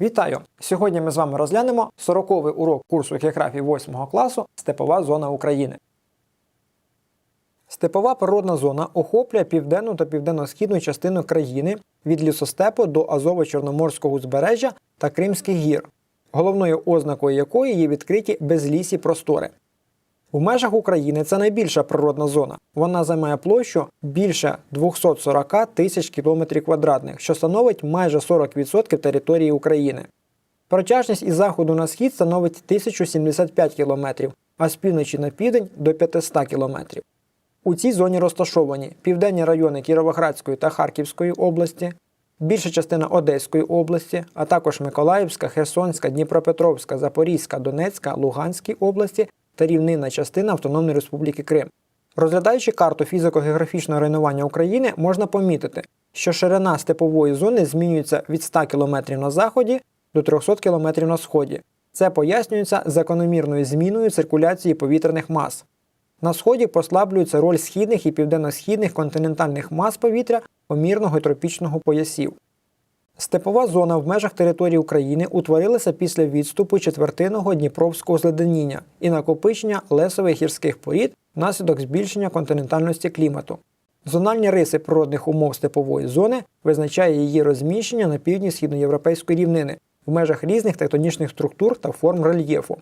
Вітаю! Сьогодні ми з вами розглянемо 40-й урок курсу географії 8 класу Степова зона України. Степова природна зона охоплює південну та південно-східну частину країни від лісостепу до Азово-Чорноморського узбережжя та Кримських гір, головною ознакою якої є відкриті безлісі простори. У межах України це найбільша природна зона. Вона займає площу більше 240 тисяч кілометрів квадратних, що становить майже 40% території України. Протяжність із заходу на схід становить 1075 км, а з півночі на південь до 500 км. У цій зоні розташовані південні райони Кіровоградської та Харківської області, більша частина Одеської області, а також Миколаївська, Херсонська, Дніпропетровська, Запорізька, Донецька, Луганській області та рівнинна частина Автономної Республіки Крим. Розглядаючи карту фізико-географічного районування України, можна помітити, що ширина степової зони змінюється від 100 км на заході до 300 км на сході. Це пояснюється закономірною зміною циркуляції повітряних мас. На сході послаблюється роль східних і південно-східних континентальних мас повітря помірного і тропічного поясів. Степова зона в межах території України утворилася після відступу четвертинного Дніпровського зледеніння і накопичення лесових гірських порід внаслідок збільшення континентальності клімату. Зональні риси природних умов степової зони визначає її розміщення на півдні східноєвропейської рівнини в межах різних тектонічних структур та форм рельєфу.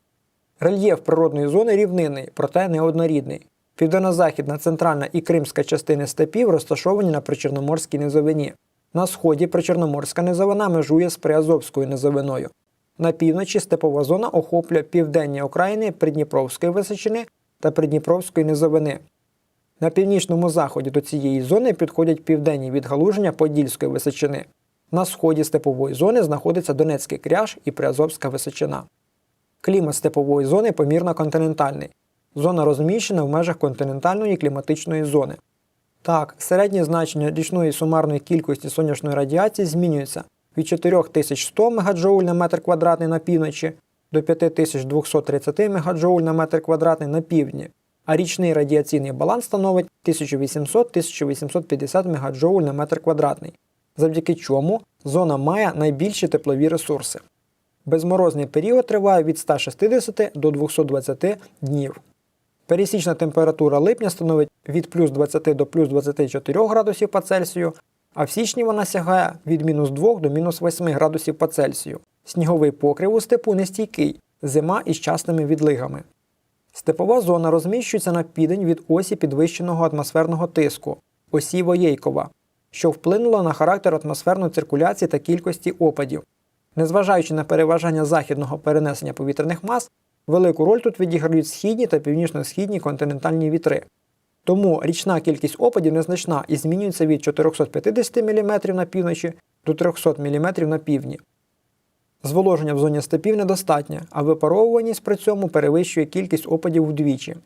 Рельєф природної зони рівнинний, проте неоднорідний. Південно-західна, центральна і кримська частини степів розташовані на причорноморській низовині. На сході причорноморська низовина межує з Приазовською низовиною. На півночі степова зона охоплює південні окраїни Придніпровської височини та Придніпровської низовини. На північному заході до цієї зони підходять південні відгалуження Подільської височини. На сході степової зони знаходиться Донецький кряж і Приазовська височина. Клімат степової зони помірно континентальний. Зона розміщена в межах континентальної кліматичної зони. Так, середнє значення річної сумарної кількості сонячної радіації змінюється від 4100 МДж на метр квадратний на півночі до 5230 МДж на метр квадратний на півдні, а річний радіаційний баланс становить 1800-1850 МДж на метр квадратний, завдяки чому зона має найбільші теплові ресурси. Безморозний період триває від 160 до 220 днів. Пересічна температура липня становить від плюс 20 до плюс 24 градусів по Цельсію, а в січні вона сягає від мінус 2 до мінус 8 градусів по Цельсію. Сніговий покрив у степу нестійкий, зима із частими відлигами. Степова зона розміщується на південь від осі підвищеного атмосферного тиску, осі Воєйкова, що вплинуло на характер атмосферної циркуляції та кількості опадів. Незважаючи на переважання західного перенесення повітряних мас, велику роль тут відіграють східні та північно-східні континентальні вітри. Тому річна кількість опадів незначна і змінюється від 450 мм на півночі до 300 мм на півдні. Зволоження в зоні степів недостатнє, а випаровуваність при цьому перевищує кількість опадів вдвічі.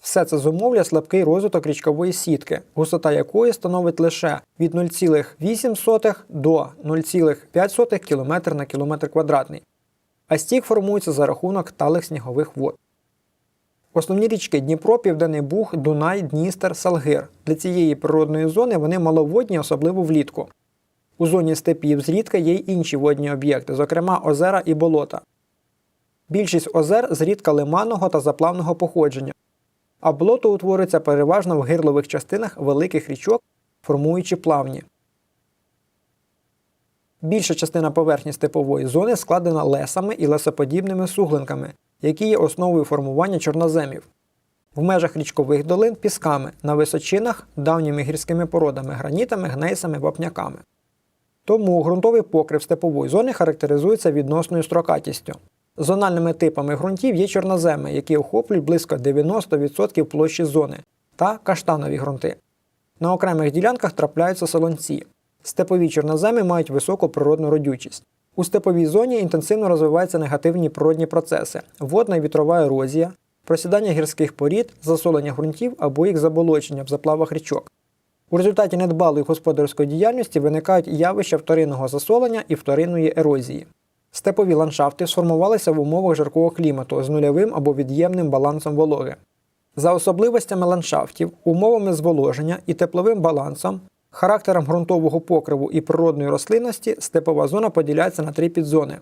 Все це зумовлює слабкий розвиток річкової сітки, густота якої становить лише від 0,8 до 0,5 км на кілометр квадратний, а стік формується за рахунок талих снігових вод. Основні річки Дніпро, Південний Буг, Дунай, Дністер, Салгир. Для цієї природної зони вони маловодні, особливо влітку. У зоні степів зрідка є й інші водні об'єкти, зокрема озера і болота. Більшість озер зрідка лиманного та заплавного походження, а болото утворюється переважно в гирлових частинах великих річок, формуючи плавні. Більша частина поверхні степової зони складена лесами і лесоподібними суглинками, які є основою формування чорноземів. В межах річкових долин пісками, на височинах давніми гірськими породами, гранітами, гнейсами, вапняками. Тому ґрунтовий покрив степової зони характеризується відносною строкатістю. Зональними типами ґрунтів є чорноземи, які охоплюють близько 90% площі зони, та каштанові ґрунти. На окремих ділянках трапляються солонці. Степові чорноземи мають високу природну родючість. У степовій зоні інтенсивно розвиваються негативні природні процеси: водна і вітрова ерозія, просідання гірських порід, засолення ґрунтів або їх заболочення в заплавах річок. У результаті недбалої господарської діяльності виникають явища вторинного засолення і вторинної ерозії. Степові ландшафти сформувалися в умовах жаркого клімату з нульовим або від'ємним балансом вологи. За особливостями ландшафтів, умовами зволоження і тепловим балансом Характером ґрунтового покриву і природної рослинності степова зона поділяється на три підзони.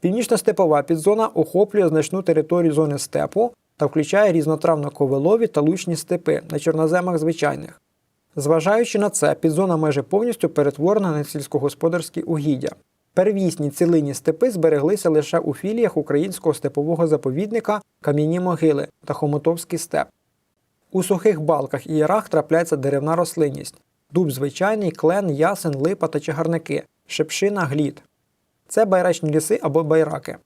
Північно-степова підзона охоплює значну територію зони степу та включає різнотравно-ковилові та лучні степи на чорноземах звичайних. Зважаючи на це, підзона майже повністю перетворена на сільськогосподарські угіддя. Первісні цілинні степи збереглися лише у філіях українського степового заповідника Кам'яні могили та Хомутовський степ. У сухих балках і ярах трапляється деревна рослинність дуб звичайний, клен, ясен, липа та чагарники, шепшина, глід. Це байрачні ліси або байраки.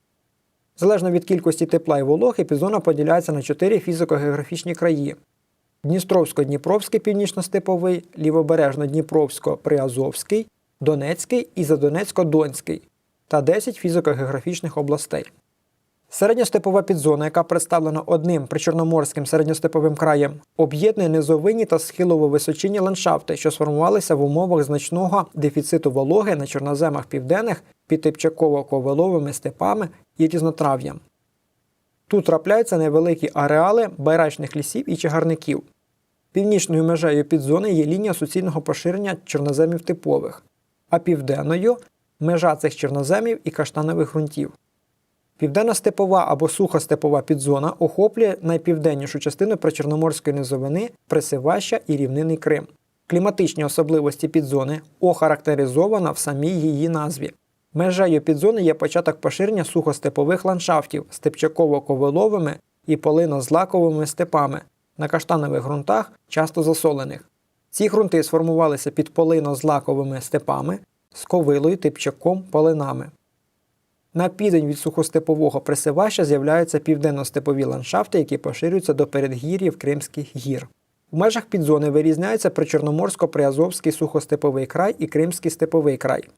Залежно від кількості тепла і вологи, підзона поділяється на чотири фізико-географічні краї: Дністровсько-Дніпровський північно-степовий, Лівобережно-Дніпровсько-Приазовський, Донецький і Задонецько-Донський та 10 фізико-географічних областей. Середньостепова підзона, яка представлена одним причорноморським середньостеповим краєм, об'єднує низовинні та схилово-височинні ландшафти, що сформувалися в умовах значного дефіциту вологи на чорноземах південних під типчаково-ковиловими степами і різнотрав'ям. Тут трапляються невеликі ареали байрачних лісів і чагарників. Північною межею підзони є лінія суцільного поширення чорноземів типових, а південною межа цих чорноземів і каштанових ґрунтів. Південно-степова або сухостепова підзона охоплює найпівденнішу частину причорноморської низовини, Присиваща і рівнинний Крим. Кліматичні особливості підзони охарактеризовано в самій її назві. Межею підзони є початок поширення сухостепових ландшафтів степчаково-ковиловими і полино-злаковими степами на каштанових ґрунтах, часто засолених. Ці ґрунти сформувалися під полино-злаковими степами з ковилою, типчаком, полинами. На південь від сухостепового присиваща з'являються південно-степові ландшафти, які поширюються до передгір'їв Кримських гір. В межах підзони вирізняються Причорноморсько-Приазовський сухостеповий край і Кримський степовий край.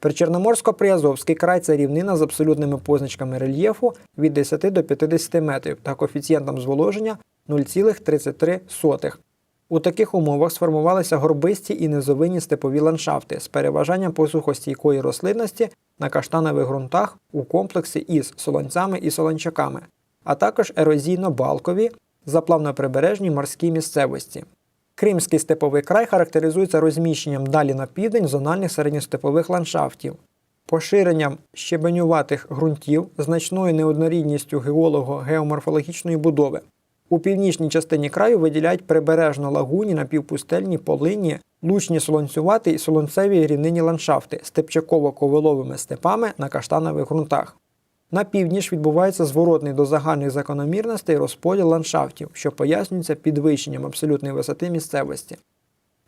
Причорноморсько-Приазовський край це рівнина з абсолютними позначками рельєфу від 10 до 50 метрів та коефіцієнтом зволоження 0,33. У таких умовах сформувалися горбисті і низовинні степові ландшафти з переважанням посухостійкої рослинності на каштанових ґрунтах у комплексі із солонцями і солончаками, а також ерозійно-балкові, заплавно-прибережні морські місцевості. Кримський степовий край характеризується розміщенням далі на південь зональних середньостепових ландшафтів, поширенням щебенюватих ґрунтів, значною неоднорідністю геолого-геоморфологічної будови. У північній частині краю виділяють прибережно лагуні напівпустельні полинні, лучні солонцюваті і солонцеві рівнині ландшафти з типчаково-ковиловими степами на каштанових ґрунтах. На північ відбувається зворотний до загальних закономірностей розподіл ландшафтів, що пояснюється підвищенням абсолютної висоти місцевості.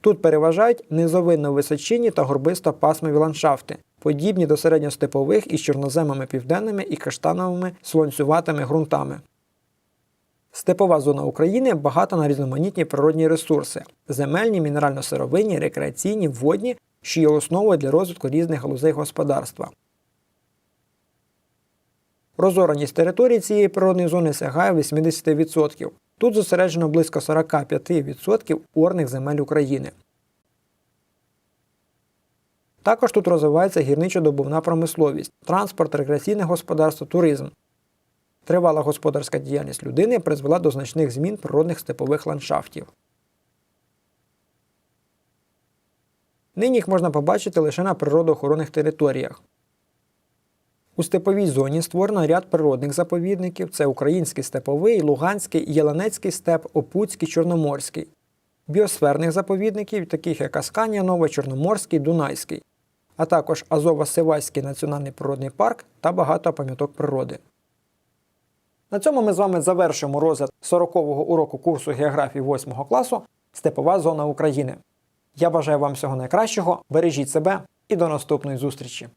Тут переважають низовинно-височинні та горбисто-пасмові ландшафти, подібні до середньостепових із чорноземами південними і каштановими слонцюватими ґрунтами. Степова зона України багата на різноманітні природні ресурси земельні, мінерально-сировинні, рекреаційні, водні, що є основою для розвитку різних галузей господарства. Розораність території цієї природної зони сягає 80%. Тут зосереджено близько 45% орних земель України. Також тут розвивається гірничо-добувна промисловість, транспорт, рекреаційне господарство, туризм. Тривала господарська діяльність людини призвела до значних змін природних степових ландшафтів. Нині їх можна побачити лише на природоохоронних територіях. У степовій зоні створено ряд природних заповідників це Український степовий, Луганський, Єланецький степ, Опуцький, Чорноморський, біосферних заповідників, таких як Асканія Нова, Чорноморський, Дунайський, а також Азово-Сивайський національний природний парк та багато пам'яток природи. На цьому ми з вами завершуємо розгляд 40-го уроку курсу географії 8 класу Степова зона України. Я бажаю вам всього найкращого, бережіть себе і до наступної зустрічі!